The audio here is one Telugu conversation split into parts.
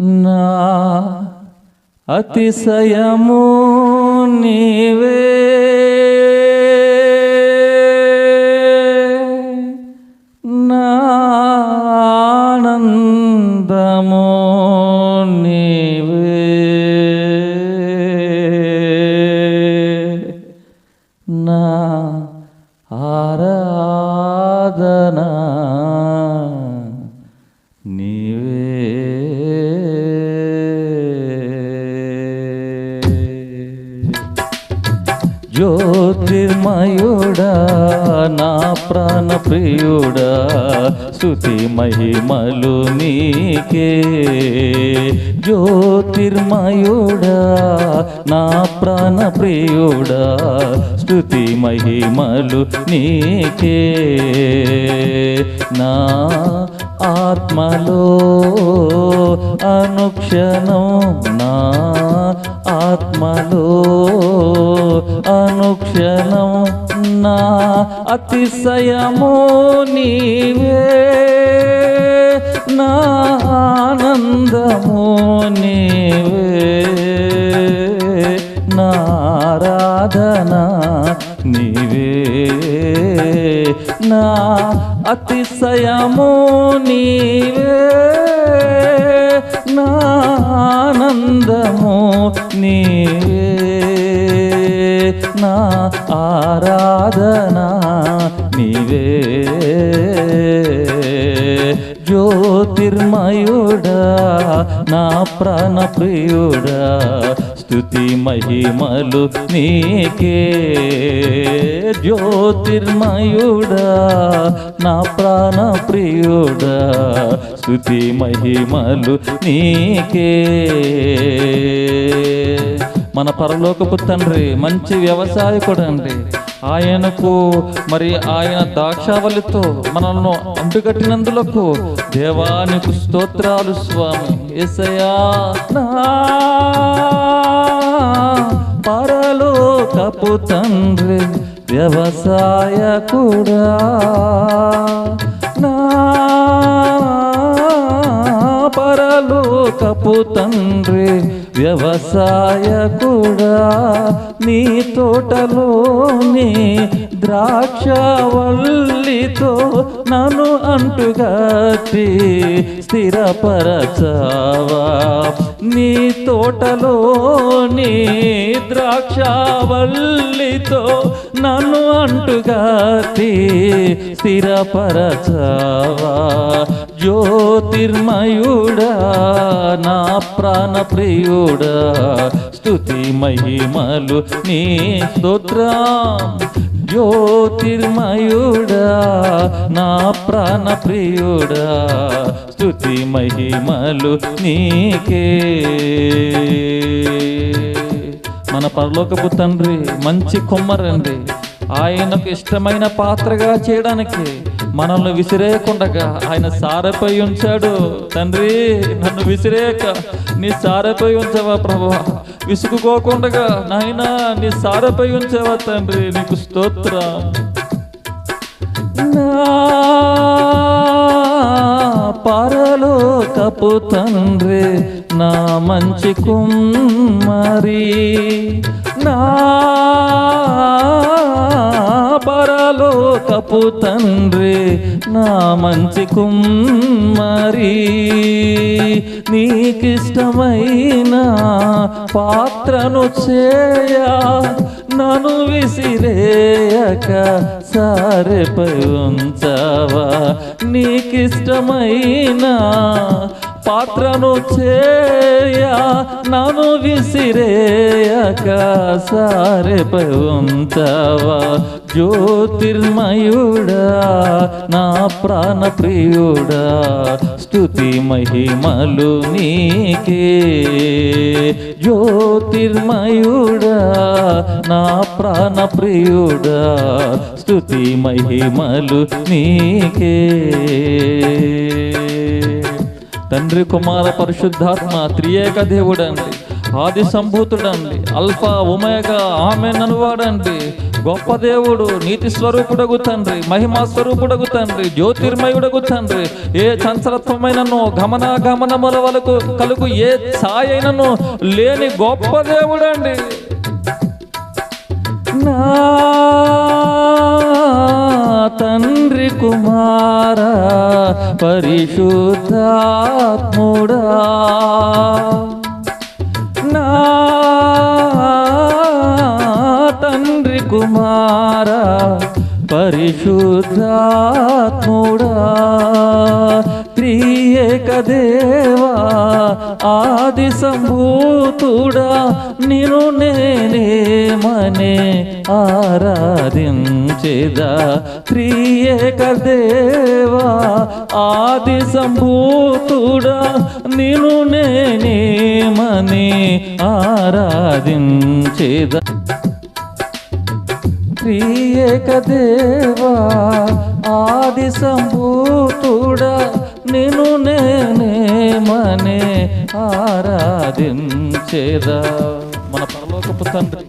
నా అతిశయము నీవే. నా నీవే. నా ఆరాధనా జ్యోతిర్మయుడా నా ప్రాణ ప్రియుడా స్థుతి మహిమలు నీకే. జ్యోతిర్మయుడా నా ప్రాణ ప్రియుడా స్థుతి మహిమలు నీకే. నా ఆత్మలో అనుక్షణం నా ఆత్మలో అనుక్షణం నా అతిశయము నీవే. నా ఆనందము నీవే. నారాధన నీవే. నా అతిశయము నీవే. నా ఆనందము నీవే. నా ఆరాధనా నీవే. జ్యోతిర్మయుడా నా ప్రాణప్రియుడా స్థుతి మహిమలు నీకే. జ్యోతిర్మయుడా నా ప్రాణప్రియుడా స్థుతి మహిమలు నీకే. మన పరలోకపు తండ్రి మంచి వ్యవసాయకుడు అండి ఆయనకు మరి ఆయన దాక్షావళితో మనల్ని అంటుకట్టినందులకు దేవానికి స్తోత్రాలు స్వామి. ఎసయా పరలోకపు తండ్రి వ్యవసాయకుడా. పరలోకపు తండ్రి వ్యవసాయ కూడా నీ తోటలోని ద్రాక్షవల్లితో నన్ను అంటుగట్టి స్థిరపరచావా. నీ తోటలోని ద్రాక్షవల్లితో నన్ను అంటుగట్టి స్థిరపరచావా. జ్యోతిర్మయుడా నా ప్రాణ ప్రియుడా. స్థుతి మహిమలు నీ స్తోత్రం. జ్యోతిర్మయుడా నా ప్రాణ ప్రియుడా. స్థుతి మహిమలు నీకే. మన పరలోకపు తండ్రి మంచి కొమ్మరండి ఆయనకు ఇష్టమైన పాత్రగా చేయడానికి మనల్ని విసిరేయకుండగా ఆయన సారపై ఉంచాడు. తండ్రి నన్ను విసిరేయక. నీ సారపై ఉంచవా ప్రభు? విసుగుకోకుండగా నాయన నీ సారపై ఉంచావా తండ్రి? నీకు స్తోత్రం. పారలో పరలోకపు తండ్రి నా మంచి కుమ్మరి నా పరలోకపు తండ్రి నా మంచి కుమ్మరి. నీకిష్టమైన పాత్రను చేయ నను విసిరేయక సారెపై ఉంచవా? నీకిష్టమైన పాత్రను చేయ నను విసిరేయక సారెపై ఉంచవా? జ్యోతిర్మయుడా నా ప్రాణ ప్రియుడా స్థుతి మహిమలు నీకే. జ్యోతిర్మయుడా నా ప్రాణ ప్రియుడా స్థుతి మహిమలు నీకే. తండ్రి కుమార పరిశుద్ధాత్మ త్రియేక దేవుడండి ఆది సంభూతుడండి అల్ఫా ఉమేగా ఆమె ననువాడండి గొప్ప దేవుడు నీతి స్వరూపుడగు తండ్రి మహిమా స్వరూపుడగు తండ్రి జ్యోతిర్మయుడగు తండ్రి. ఏ చంచలత్వమైనను గమన వలకు కలుగు ఏ ఛాయైనను లేని గొప్ప దేవుడండి. నా కుమార పరిశుద్ధాత్ముడా. నా తండ్రి కుమార పరిశుద్ధాత్ముడా. త్రియేకదేవా ఆది సంభూతుడా నిను నేనేమనే ఆరాధించేదా. త్రియేకదేవా ఆది సంభూతుడా నిను నేనేమని ఆరాధించేదా. త్రియేకదేవా ఆది సంభూతుడా నిన్ను నేనేమనే ఆరాధించేదా. మన పరలోకపు తండ్రి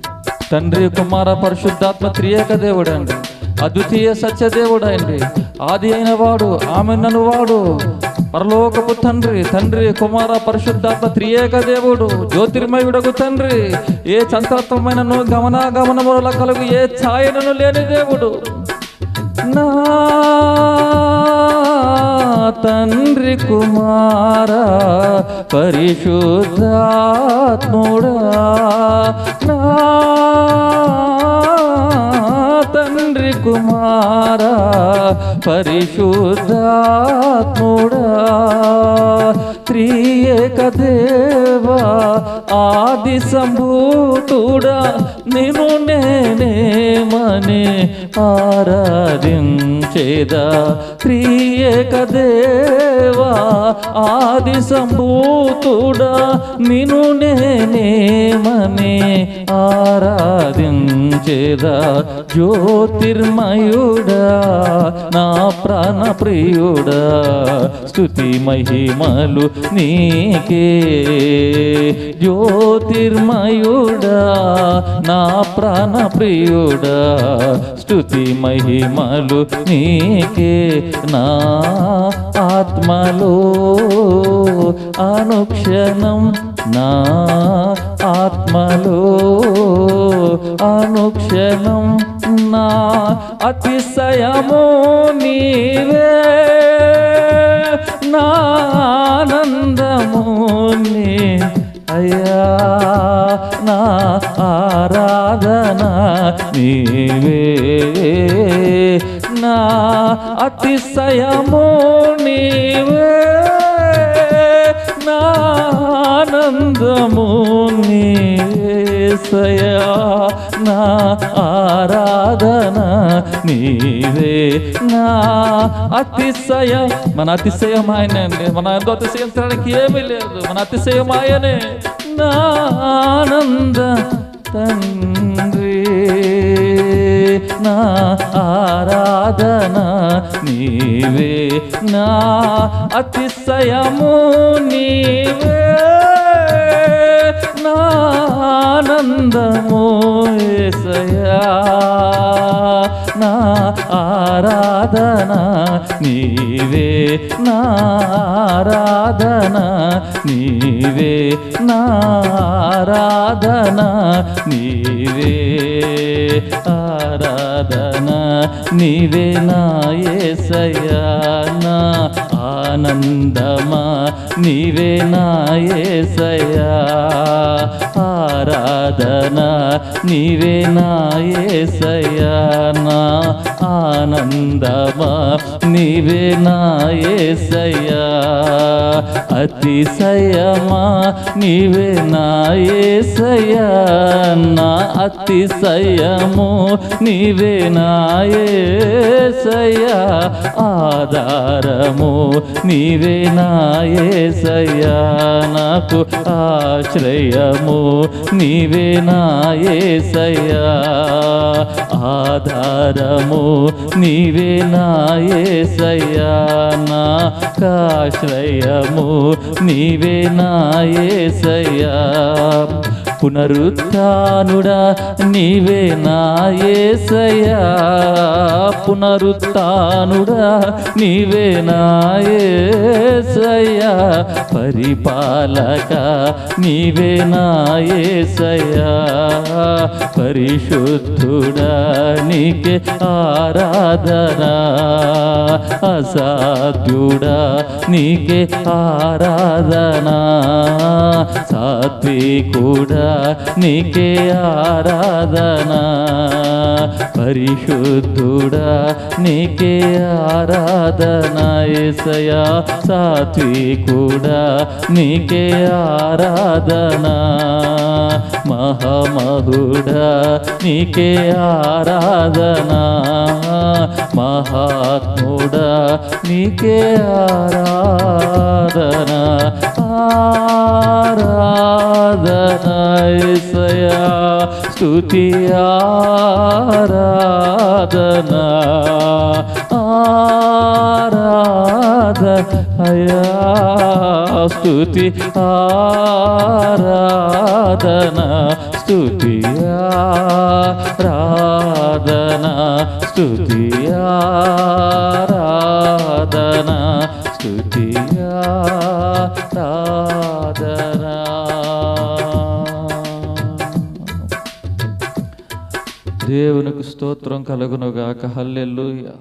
తండ్రి కుమార పరిశుద్ధాత్మ త్రియేక దేవుడు అండి అద్వితీయ సత్యదేవుడు అండి ఆది అయిన వాడు ఆమె నన్ను వాడు. పరలోకపు తండ్రి తండ్రి కుమార పరిశుద్ధాత్మ త్రియేక దేవుడు జ్యోతిర్మయుడకు తండ్రి. ఏ చంచలత్వమైన గమన గమనముల కలుగు ఏ ఛాయనను లేని దేవుడు. నా తండ్రి కుమార పరిశుద్ధాత్ముడా. నా తండ్రి కుమార పరిశుద్ధాత్ముడా. త్రియేక దేవా ఆది సంభూతుడా. నిను నేనేమని ఆరాధించేదా? త్రియేక దేవా ఆది సంభూతుడా నిను నేనేమని ఆరాధించేదా? జ్యోతిర్మయుడా నా ప్రాణ ప్రియుడా స్తుతి మహిమలు నీకే. జ్యోతిర్మయుడా నా ప్రాణ ప్రియుడా స్తుతి మహిమలు నీకే. నా ఆత్మలో అనుక్షణం నా ఆత్మలో అనుక్షణం నా అతిశయము నీవే. నా ఆనంద ఆరాధన నీవే. నా అతిశయము నీవే. నా ఆనందము నీసయా నా ఆరాధన నీవే. నా అతిశయ మన అతిశయం ఆయనే అండి. మన ఎంతో అతిశయించడానికి ఏమీ లేదు. మన అతిశయం ఆయనే ఆనంద తండ్రి నా ఆరాధన నీవే నా అతిశయము నీవే నా ఆనందమో యేసయ్యా ఆరాధన నీవే నారాధన నీవే నారాధన నీవే ఆరాధన నీవే నా ఏసయ్యా నా ఆనందమా? నీవే నాయసయా యేసయ్యా ఆరాధన? నీవే నాయసయా నా ఆనందమా? నీవే నాయసయా అతిశయమా? నీవే నాయసయా నా అతిశయము నీవే నాయసయా ఆధారము నీవే నా నాకు ఆశ్రయము నీవే నాయసయా ఆధారము నీవే నాయసయా యేసయ్యా కాశ్రయము నీవే నా యేసయ్యా పునరుత్నుడా నీవే నా యేసయ్యా పునరుత్నుడా నీవే నా యేసయ్యా పరిపాలక నీవే నా యేసయ్యా పరిశుద్ధుడా నీకే ఆరాధనా. అసాధ్యుడా నీకే ఆరాధనా. సాత్వికుడా నీకే ఆరాధన. పరిశుద్ధుడా నీకే ఆరాధన. ఏసయా సాత్వికుడా నీకే ఆరాధన. మహామహుడా నీకే ఆరాధన. మహాత్ముడా నీకే ఆరాధన. ఆరాధనా. ఏసయా స్తుతి ఆరాధనా. ఆరాధనయా స్తుతి ఆరాధన. స్తుతి ఆరాధన. స్తుతి ఆరాధన. స్తుతి ఆరాధన. దేవునికి స్తోత్రం కలుగునుగాక. హల్లెలూయా.